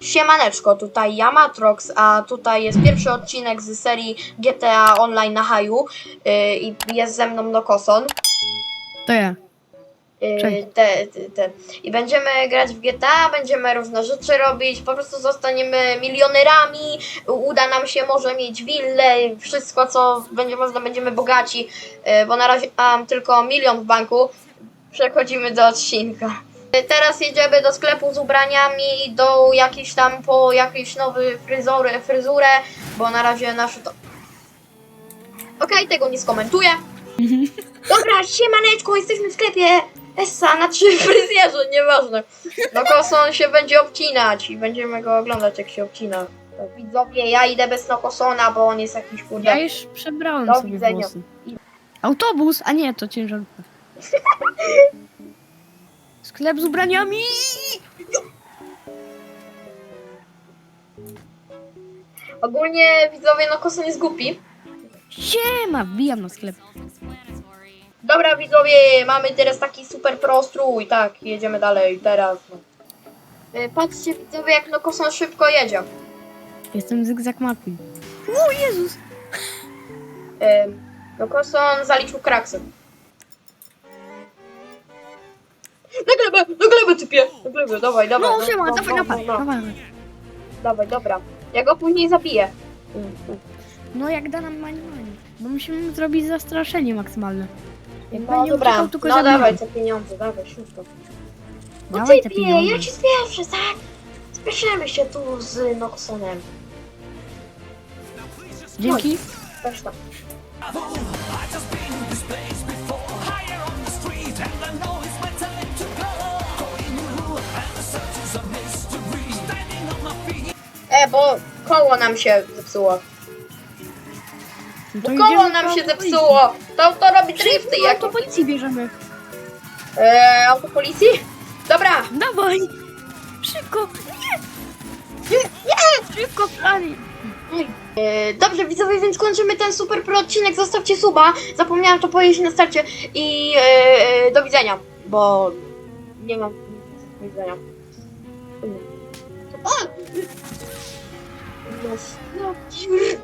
Siemaneczko, tutaj ja Matrox, a tutaj jest pierwszy odcinek z serii GTA Online na Haju yy, i jest ze mną Nokoson. To ja. Yy, Cześć. te, te, te. I będziemy grać w GTA, będziemy różne rzeczy robić, po prostu zostaniemy milionerami, uda nam się może mieć willę, wszystko co będzie można, będziemy bogaci, yy, bo na razie mam tylko milion w banku. Przechodzimy do odcinka. Yy, Teraz jedziemy do sklepu z ubraniami, do jakiś tam po jakiś nowy fryzory, fryzurę, bo na razie nasze to... Okej, tego nie skomentuję. Dobra, siemaneczko, jesteśmy w sklepie Essa na trzy fryzjerze, nieważne. No Koson się będzie obcinać i będziemy go oglądać jak się obcina. Widzowie, ja idę bez Nokosona, bo on jest jakiś kurde. Ja już przebrałem Do sobie widzenia. włosy. Autobus, a nie, to ciężarówka. Sklep z ubraniami! Ogólnie widzowie, Nokoson jest głupi. Siema, wbijam na sklep. Dobra widzowie, mamy teraz taki super pro strój, tak, jedziemy dalej, teraz. No. Y, Patrzcie widzowie, jak Nokoson szybko jedzie. Jestem Zygzak McQueen. O Jezus! Y, Nokoson zaliczył kraksy. Na glebę, na glebę typie, na glebę, dawaj, dawaj. No siema, dawaj, no, dawaj, no, no. dawaj. Dawaj, dobra. Ja go później zabiję. No jak da nam mani mani. Bo musimy zrobić zastraszenie maksymalne. Jak No będzie dobra, uciekał, tylko no zabijamy. dawaj te pieniądze, dawaj, szybko. No Dawaj te typie, pieniądze. ja ci spieszę, tak? Spieszymy się tu z Noxonem. Dzięki. Też tam. Bo koło nam się zepsuło. No Bo to koło idziemy nam do się zepsuło. To, to robi drifty jak... do policji bierzemy. E, autopolicji? Dobra, Dawaj! Szybko! nie, nie! Szybko, Flani! E, Dobrze, widzowie, więc kończymy ten super pro odcinek. Zostawcie suba. Zapomniałam to powiedzieć na starcie. I e, e, do widzenia, bo nie mam do widzenia. O! よし。